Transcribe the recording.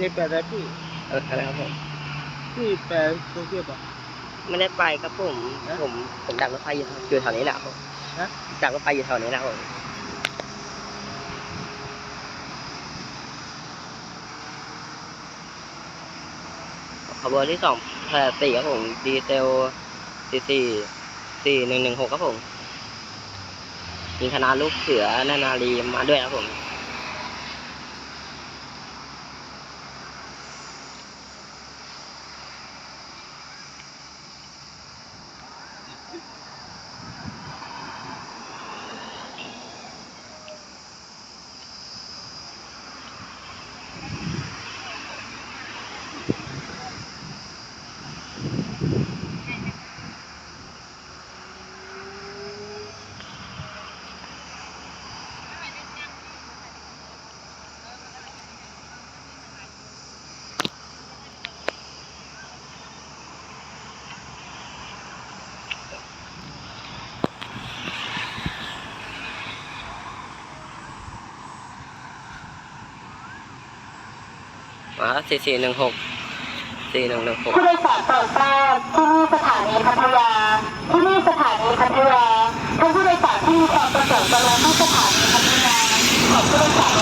นี่แปดแล้วพี่เอออะไรครับผม พี่แปดกรุงเทพอะ ไม่ได้ไปครับผม ฮะผม ผมดักรถไฟอยู่อยู่แถวนี้แหละครับผมฮะ ดักรถไฟอยู่แถวนี้แหละครับผมขบวนที่สองแปดสี่ครับผม ดีเซลสี่สี่สี่หนึ่งหนึ่งหกครับผม มีคณะลูกเสือนานาลีมาด้วยครับผม มาสี่สี่หนึ่งหกสี่หนึ่งหนึ่งหกผู้โดยสารโปรดทราบที่นี่สถานีพัทยา ที่นี่สถานีพัทยาท่านผู้โดยสารที่มีความประสงค์จะลงที่สถานีพัทยาขอผู้โดยสาร